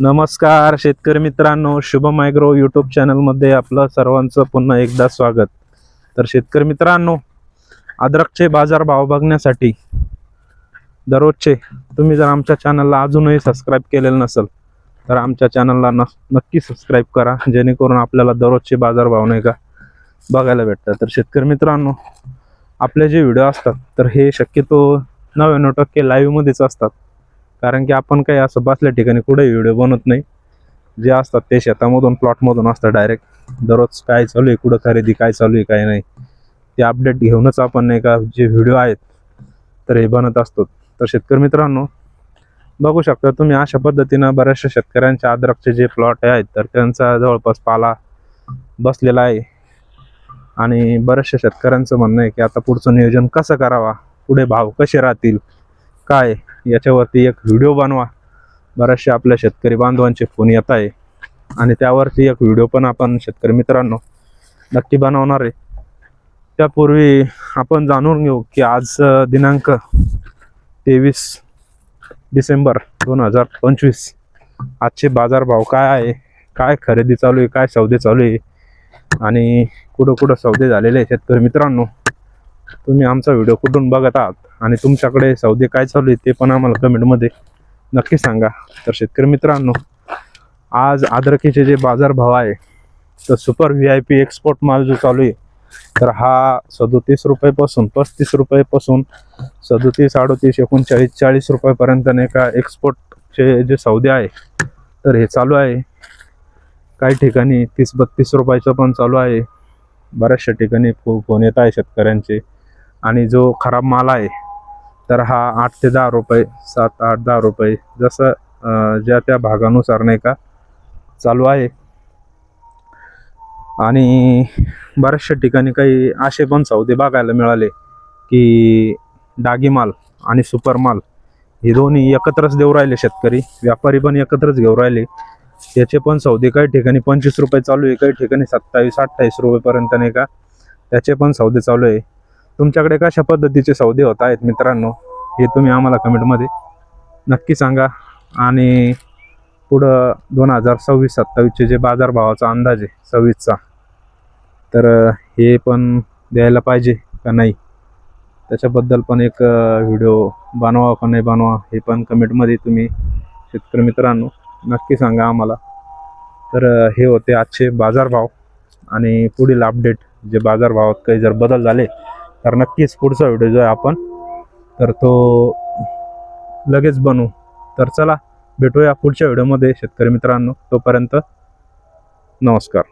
नमस्कार शेतकरी मित्रांनो शुभ मायग्रो यूट्यूब चॅनलमध्ये आपलं सर्वांचं पुन्हा एकदा स्वागत. तर शेतकरी मित्रांनो अद्रकचे बाजारभाव बघण्यासाठी दररोजचे तुम्ही जर आमच्या चॅनलला अजूनही सबस्क्राईब केलेलं नसेल तर आमच्या चॅनलला न नक्की सबस्क्राईब करा जेणेकरून आपल्याला दररोजचे बाजारभाव नाही का बघायला भेटतात. तर शेतकरी मित्रांनो आपले जे व्हिडिओ असतात तर हे शक्यतो नव्याण्णव टक्के लाईव्हमध्येच असतात. कारण की आपण काही असं बसल्या ठिकाणी कुठेही व्हिडिओ बनवत नाही. जे असतात ते शेतामधून प्लॉटमधून असतात डायरेक्ट दररोज काय चालू आहे कुठं खरेदी काय चालू आहे काय नाही. ते अपडेट घेऊनच आपण नाही का जे व्हिडिओ आहेत तर हे बनत असतो. तर शेतकरी मित्रांनो बघू शकता तुम्ही अशा पद्धतीनं बऱ्याचशा शेतकऱ्यांच्या अद्रकचे जे प्लॉट आहेत तर त्यांचा जवळपास पाला बसलेला आहे. आणि बऱ्याचशा शेतकऱ्यांचं म्हणणं आहे की आता पुढचं नियोजन कसं करावा पुढे भाव कसे राहतील काय? याच्यावरती एक व्हिडिओ बनवा. बऱ्याचशा आपल्या शेतकरी बांधवांचे फोन येत आहे. आणि त्यावरती एक व्हिडिओ पण आपण शेतकरी मित्रांनो नक्की बनवणार आहे. त्यापूर्वी आपण जाणून घेऊ की आज दिनांक तेवीस डिसेंबर दोन हजार पंचवीस. आजचे बाजारभाव काय आहे? काय खरेदी चालू आहे? काय सौदे चालू आहे? आणि कुठं कुठं सौदे झालेले आहे शेतकरी मित्रांनो? तुम्ही आमचा व्हिडिओ कुठून बघत आहात आणि तुमच्याकडे सौदे काय चालू आहे ते पण आम्हाला कमेंटमध्ये नक्की सांगा. तर शेतकरी मित्रांनो आज अद्रकीचे जे बाजारभाव आहे तर super V I P export माल जो चालू आहे तर हा सदोतीस रुपयेपासून पस्तीस रुपयेपासून सदोतीस अडोतीस एकोणचाळीस चाळीस रुपयेपर्यंत नाही का एक्सपोर्टचे जे सौदे आहे तर हे चालू आहे. काही ठिकाणी तीस बत्तीस रुपयाचं पण चालू आहे. बऱ्याचशा ठिकाणी फो फोन येत आहे शेतकऱ्यांचे. आणि जो खराब माल आहे तर हा आठ ते दहा रुपये सात आठ दहा रुपये जसं ज्या त्या भागानुसार नाही का चालू आहे. आणि बऱ्याचशा ठिकाणी काही असे पण सौदे बघायला मिळाले की डागी माल आणि सुपर माल हे दोन्ही एकत्रच देऊ राहिले शेतकरी व्यापारी पण एकत्रच घेऊ राहिले. याचे पण सौदे काही ठिकाणी पंचवीस रुपये चालू आहे काही ठिकाणी सत्तावीस अठ्ठावीस रुपयेपर्यंत नाही का त्याचे पण सौदे चालू आहे. तुमच्याकडे कशा पद्धतीचे सौदे होत आहेत मित्रांनो हे तुम्ही आम्हाला कमेंटमध्ये नक्की सांगा. आणि पुढं दोन हजार सव्वीस सत्तावीसचे जे बाजारभावाचा अंदाज आहे सव्वीसचा तर हे पण द्यायला पाहिजे का नाही? त्याच्याबद्दल पण एक व्हिडिओ बनवा का नाही बनवा हे पण कमेंटमध्ये तुम्ही शेतकरी मित्रांनो नक्की सांगा आम्हाला. तर हे होते आजचे बाजारभाव आणि पुढील अपडेट जे बाजारभावात काही जर बदल झाले तर नक्कीच पुढचा व्हिडिओ जो आहे आपण तर तो लगेच बनवू तर चला भेटूया पुढच्या व्हिडिओमध्ये शेतकरी मित्रांनो. तोपर्यंत नमस्कार.